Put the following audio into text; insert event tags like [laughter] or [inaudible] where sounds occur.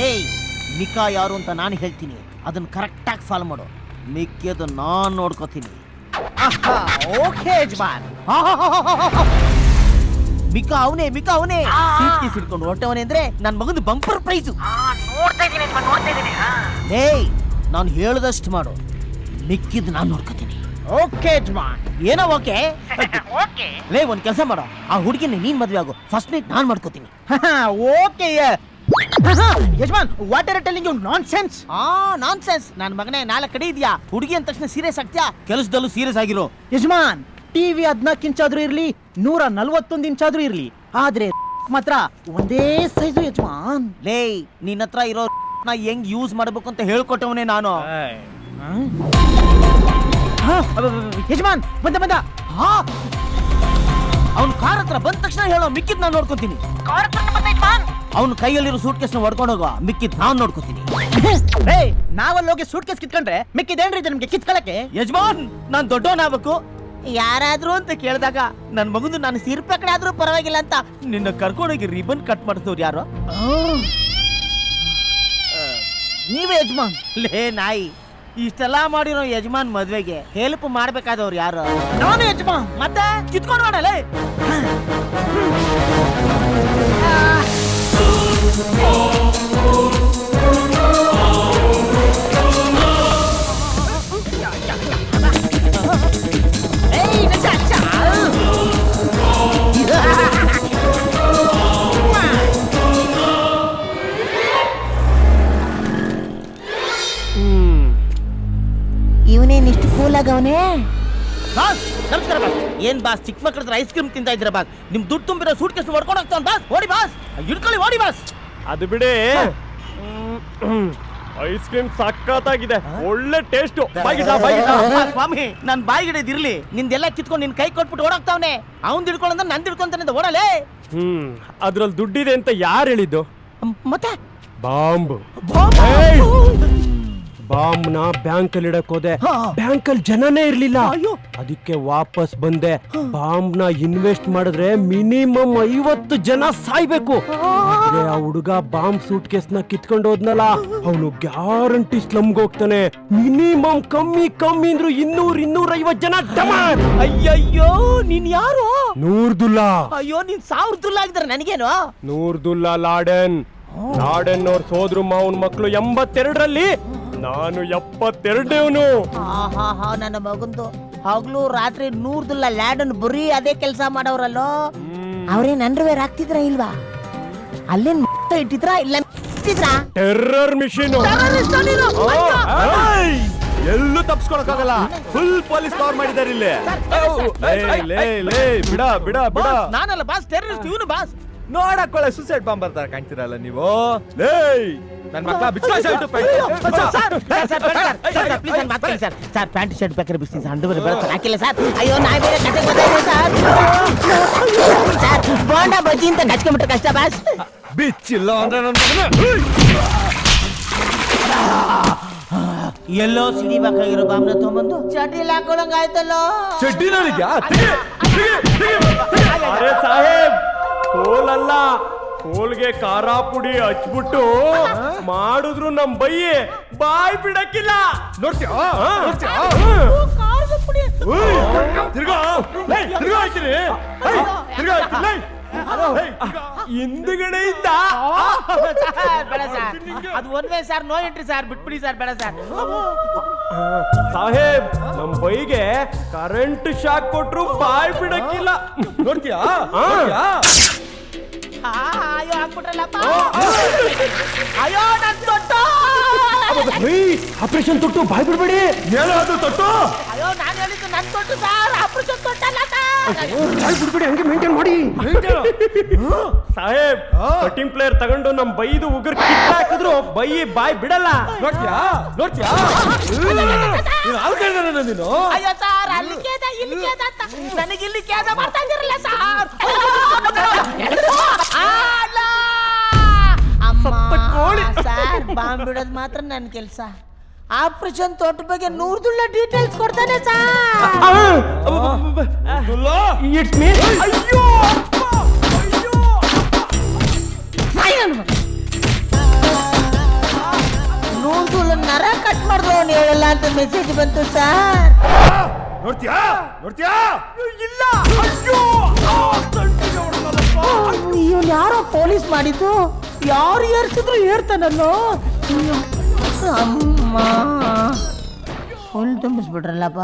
ಏಯ್ ಮಿಕಾ ಯಾರು ಅಂತ ನಾನು ಹೇಳ್ತೀನಿ. ಅದನ್ನ ಕರೆಕ್ಟಾಗಿ ಫಾಲೋ ಮಾಡು. ಮಿಕ್ಕಿದ್ದು ನಾನು ನೋಡ್ಕೋತೀನಿ. ಓಕೆ ಯಜಮಾನ್. ಮಿಕಾ ಅವನೇ ಮಿಕಾ ಅವನೇ. ಸೀಟ್ಗೆ ಸಿಡ್ಕೊಂಡು ಹೊಟ್ಟವನೇ ಅಂದ್ರೆ ನನ್ನ ಮಗನ ಬಂಪರ್ ಪ್ರೈಸು ಏಯ್ ನಾನು ಹೇಳದಷ್ಟು ಮಾಡು. ಮಿಕ್ಕಿದ್ ನಾನು ನೋಡ್ಕೋತೀನಿ. ಓಕೆ ಯಜಮಾನ್. ಏನೋ ಓಕೆ? [laughs] ಲೇ ಒಂದ್ ಕೆಲಸ ಮಾಡೋ. ಆ ಹುಡುಗಿನ ನೀನ್ ಮದ್ವೆ ಆಗು. ಫಸ್ಟ್ ನೈಟ್ ನಾನು ಮಾಡ್ಕೋತೀನಿ. [laughs] Okay ಯಜಮಾನ್ what are telling you nonsense ಆ ನಾನ್ ಸೆನ್ಸ್ ನನ್ನ ಮಗನೇ ನಾಲ್ಕು ಕಡೆ ಇದೆಯಾ? ಹುಡುಗಿ ಅಂದ ತಕ್ಷಣ ಸೀರಿಯಸ್ ಆಗ್ತೀಯಾ? ಕೆಲಸದಲ್ಲೂ ಸೀರಿಯಸ್ ಆಗಿರೋ. ಯಜಮಾನ್ ಟಿವಿ ಹದಿನಾಲ್ಕು ಇಂಚ್ ಆದ್ರೂ ಇರ್ಲಿ ನೂರ ನಲ್ವತ್ತೊಂದು ಆದ್ರೂ ಇರ್ಲಿ. ಆದ್ರೆ ಮಾತ್ರ ಒಂದೇ ಸೈಜು ಯಜಮಾನ್. ಲೇ ನಿನ್ನ ಹತ್ರ ಇರೋ ನಾ ಹೆಂಗ್ ಯೂಸ್ ಮಾಡ್ಬೇಕು ಅಂತ ಹೇಳ್ಕೊಟ್ಟವನೇ ನಾನು. ಹಾ, ಯಜಮಾನ್ ಬಂದ ಬಂದ. ಅವ್ನ ಕಾರ್ ಹತ್ರ ಬಂದ ತಕ್ಷಣ ಹೇಳೋ ಮಿಕ್ಕಿದ್ ನಾನು ನೋಡ್ಕೊತೀನಿ. ಅವ್ನ ಕೈಯಲ್ಲಿರೋ ಸೂಟ್ ಕೇಸ್ನ ಹೊಡ್ಕೊಂಡು ಹೋಗುವ ಮಿಕ್ಕಿದ್ ನಾನ್ ನೋಡ್ಕೊತೀನಿ. ನಾವಲ್ಲಿ ಹೋಗಿ ಸೂಟ್ ಕೇಸ್ ಕಿತ್ಕೊಂಡ್ರೆ ಮಿಕ್ಕಿದೇನ್ರಿ ಇದು ನಿಮ್ಗೆ ಕಿತ್ಕೊಳಕ್ಕೆ? ಯಜಮಾನ್ ನಾನ್ ದೊಡ್ಡವನಾಗಬೇಕು ಯಾರಾದ್ರೂ ಅಂತ ಕೇಳಿದಾಗ ನನ್ ಮಗಂದು ನಾನು ಸಿರ್ಪಕಡೆ ಆದ್ರೂ ಪರವಾಗಿಲ್ಲ ಅಂತ ನಿನ್ನ ಕರ್ಕೊಂಡೋಗಿ ರಿಬನ್ ಕಟ್ ಮಾಡಿಸೋರ್ ಯಾರು? ನೀವೇ ಯಜಮಾನ್. ಲೇ ನಾಯಿ ಇಷ್ಟೆಲ್ಲ ಮಾಡಿರೋ ಯಜಮಾನ್ ಮದ್ವೆಗೆ ಹೆಲ್ಪ್ ಮಾಡ್ಬೇಕಾದವ್ರು ಯಾರು? ನಾನು ಯಜಮಾನ್. ಮತ್ತೆ ಕಿತ್ಕೊಂಡು ಮಾಡಲೇ. ಇವನೇನ್ ಇಷ್ಟು ಕೂಲ್ ಆಗವನೇ ಬಾಸ್ ನಮಸ್ಕಾರ ಬಾಸ್ ಏನ್ ಬಾಸ್ ಚಿಕ್ಕ ಮಕ್ಕಳ ಹತ್ರ ಐಸ್ ಕ್ರೀಮ್ ತಿಂತಾ ಇದ್ರ ಬಾಸ್ ನಿಮ್ ದುಡ್ಡು ತುಂಬಿರೋ ಸೂಟ್ ಕೇಸ್ ಹೊಡ್ಕೊಂಡು ಹೋಗ್ತಾವ ಬಾಸ್ ಓಡಿ ಬಾಸ್ ಹಿಡ್ಕೊಳ್ಳಿ ಓಡಿ ಬಾಸ್ ಅದು ಬಿಡಿ. ಐಸ್ ಕ್ರೀಮ್ ಸಖತ್ತಾಗಿದೆ. ಒಳ್ಳೆ ಟೇಸ್ಟ್ ಸ್ವಾಮಿ ನನ್ ಬಾಯಿಗಿಡದಿರ್ಲಿ ನಿಂದೆಲ್ಲ ಕಿತ್ಕೊಂಡು ನಿನ್ ಕೈ ಕೊಟ್ಬಿಟ್ಟು ಓಡಾಕ್ತಾವನೆ ಅವ್ನ್ ಹಿಡ್ಕೊಳ್ಳಂದ್ರೆ ನಂದ್ ಹಿಡ್ಕೊಂತಾನೆ ಓಡಲೇ. ಹ್ಮ್. ಅದ್ರಲ್ಲಿ ದುಡ್ಡಿದೆ ಅಂತ ಯಾರು ಹೇಳಿದ್ದು? ಮತ್ತೆ? ಬಾಂಬ್. ಬಾಂಬ್. ನ ಬ್ಯಾಂಕ್ ಅಲ್ಲಿ ಇಡಕ್ ಹೋದೆ ಹಾ. ಬ್ಯಾಂಕ್ ಅಲ್ಲಿ ಜನನೇ ಇರ್ಲಿಲ್ಲ. ಅಯ್ಯೋ. ಅದಕ್ಕೆ ವಾಪಸ್ ಬಂದೆ. ಬಾಂಬ್ನ ಇನ್ವೆಸ್ಟ್ ಮಾಡಿದ್ರೆ ಮಿನಿಮಮ್ ಐವತ್ತು ಜನ ಸಾಯ್ಬೇಕು. ಆದ್ರೆ ಆ ಹುಡುಗ ಬಾಂಬ್ ಸೂಟ್ ಕೇಸ್ನ ಕಿತ್ಕೊಂಡು ಹೋದ್ನಲ್ಲ ಅವನು ಗ್ಯಾರಂಟಿ ಸ್ಲಮ್ಗೆ ಹೋಗ್ತಾನೆ. ಮಿನಿಮಮ್ ಕಮ್ಮಿ ಕಮ್ಮಿ ಅಂದ್ರು ಇನ್ನೂರ್ ಇನ್ನೂರ ಐವತ್ ಜನ ಡಮಾರ್ ಅಯ್ಯಯ್ಯೋ ನೀನ್ ಯಾರು? ನೂರ್ದುಲ್ಲಾ. ಅಯ್ಯೋ ನೀನ್ ಸಾವಿರ ದುಲ್ಲ ಆಗಿದ್ರೆ ನನಗೇನು? ನೂರ್ದುಲ್ಲಾ ಲಾಡನ್. ಲಾಡನ್ ಅವ್ರ ಸೋದ್ರು ಮಾವನ್ ಮಕ್ಕಳು ಎಂಬತ್ತೆರಡರಲ್ಲಿ ನಾನು ಎಪ್ಪತ್ತೆರಡನೇವನು. ಆಹಾಹಾ, ನನ್ನ ಮಗಂದು. ಹಗ್ಲು ರಾತ್ರಿ ನೂರ್ದುಲ್ಲ ಲ್ಯಾಡನ್ ಬರೀ ಅದೇ ಕೆಲಸ ಮಾಡೋರಲ್ಲೋ? ಅವ್ರೇನ್ ಅಂಡರ್ವೇರ್ ಆಗ್ತಿದ್ರ ಇಲ್ವಾ? ಅಲ್ಲೇನ್ ಇಟ್ಟಿದ್ರ ಇಲ್ಲ ಇಟ್ಟಿದ್ರ ಟೆರ್ರರ್ ಮಿಷಿನ್ ಎಲ್ಲೂ ತಪ್ಸ್ಕೊಳಕಾಗಲ್ಲ ಫುಲ್ ಪೊಲೀಸ್ ಕವರ್ ಮಾಡಿದ್ದಾರೆ ಇಲ್ಲಿ. ಲೇ, ಲೇ, ಲೇ, ಬಿಡ ಬಿಡ ಬಿಡ. ನಾನಲ್ಲ ಬಾಸ್ ಟೆರರಿಸ್ಟ್ ಇವನು ಬಾಸ್. ನೋಡಕ್ ಒಳ್ಳೆ ಸುಸೈಡ್ ಬಾಂಬರ್ ತರ ಕಾಣ್ತಿರಲ್ಲ ನೀವು? ಲೇಯ್ ನನ್ನ ಮಕ್ಕಳ ಬಿಚ್ಚ shirt sir sir pant shirt ಬೇಕಾದ್ರೆ ಬಿಸ್ತೀನಿ ಸರ್. ಅಂಡರ್ವೇರ್ ಬರುತ್ತೆ. ಹಾಕಿಲ್ಲ ಸರ್. ಅಯ್ಯೋ ನಾ ಬೇರೆ ಕತೆ ಸರ್. ಸರ್ ಬೋಂಡ ಬಜ್ಜಿ ಅಂತ ನಚ್ಕೊಂಡ್ಬಿಟ್ರೆ ಕಷ್ಟ ಬಾಸ್. ಬಿಚ್ಚಿಲ್ಲ ಅಂದ್ರೆ ನನ್ನ ಮಗನ. ಎಲ್ಲೋ ಸಿಡಿಬೇಕಾಗಿರೋ ಬಾಂಬ್ನ ತಗೊಂಬಂದು ಚಟಿಲ್ ಹಾಕೊಳಂಗ ಆಯ್ತಲ್ಲೋ ಚಡ್ಡಿ ನನಗೆ? ಅರೆ ಸಾಹೇಬ್! ಕೋಲ್ಗೆ ಖಾರ ಪುಡಿ ಹಚ್ಬಿಟ್ಟು ಮಾಡಿದ್ರು ನಮ್ ಬೈಯೆ. ಬಾಯ್ ಬಿಡಕ್ಕಿಲ್ಲ. ನೋಡ್ತೀಯ? ಆ ತಿರ್ಗಾ. ಹಾಕ್ತೀನಿ. ಹಾಕ್ತೀನಿ. ಇದ್ದ ಬೇಡ ಸರ್. ಅದು ಒಂದೇ ಸರ್ ನೋ ಎಂಟ್ರಿ ಸರ್. ಬಿಟ್ಬಿಡಿ ಸರ್ ಬೇಡ ಸರ್. ಸಾಹೇಬ್ ನಮ್ ಬೈಗೆ ಕರೆಂಟ್ ಶಾಕ್ ಕೊಟ್ರು ಬಾಯ್ ಬಿಡಕ್ಕಿಲ್ಲ. ನೋಡ್ತೀಯಾ? ಹಾಕ್ಬಿಟ್ರಲ್ಲಪ್ಪ ಅಯ್ಯೋ ನನ್ ತೊಟ್ಟು! ಆಪರೇಷನ್ ತೊಟ್ಟು ಬಾಯ್ ಬಿಡ್ಬೇಡಿ. ಹೇಳೋದು ಅದು ತೊಟ್ಟು? ಅಯ್ಯೋ ನಾನು ಹೇಳಿದ್ದು ನನ್ ತೊಟ್ಟು ಸರ್ ಆಪರೇಷನ್ ತೊಟ್ಟಲ್ಲ ಬಾಯ್ ಬಿಡ್ಬೇಡಿ ಹಂಗೆ ಮೇಂಟೈನ್ ಮಾಡಿ. ಸಾಹೇಬ್ ಕಟಿಂಗ್ ಪ್ಲೇಯರ್ ತಗೊಂಡು ನಮ್ ಬೈದು ಉಗುರ್ ಕಿಟ್ ಹಾಕಿದ್ರು ಬೈ ಬಾಯ್ ಬಿಡಲ್ಲ. ನೋಡ್ತೀಯಾ? ನೋಡ್ತೀಯಾ? ನೀನು ಹಾಲು ನೀನು? ಅಯ್ಯೋ ಸರ್ ಅಲ್ಲಿ ಕೇದ ಇಲ್ಲಿ ಕೇದ ಅಂತ. ನನಗೆ ಇಲ್ಲಿ ಕೇದ ಮಾಡ್ತಾ ಇದ್ದೀರಲ್ಲ ಸರ್? ಬಿಡೋದು ಮಾತ್ರ ನನ್ನ ಕೆಲಸ. ಆಪರೇಷನ್ ತೋಟ ಬಗ್ಗೆ ನೂರ್ದುಳ್ಳ ಡೀಟೇಲ್ಸ್ ಕೊಡ್ತಾನೆ ಸರ್ ಇಟ್ಸ್ ಮೀ ಅಯ್ಯೋ ಅಪ್ಪ! ಅಯ್ಯೋ ಸಾಯಿ ನರ ಕಟ್ ಮಾಡಿದ್ರು ಅವ್ನು ಹೇಳಲ್ಲ ಅಂತ ಮೆಸೇಜ್ ಬಂತು ಸರ್ ನೋಡ್ತೀಯಾ? ನೋಡ್ತೀಯಾ? ಇಲ್ಲ. ಇವನ್ ಯಾರೋ ಪೊಲೀಸ್ ಮಾಡಿದ್ದು? ಯಾರು ಏರ್ಸಿದ್ರು ಏರ್ತಾನಲ್ಲೋ? ಅಯ್ಯೋ, ಅಮ್ಮ ಫುಲ್ ತುಂಬಿಸ್ಬಿಟ್ರಲ್ಲಪ್ಪ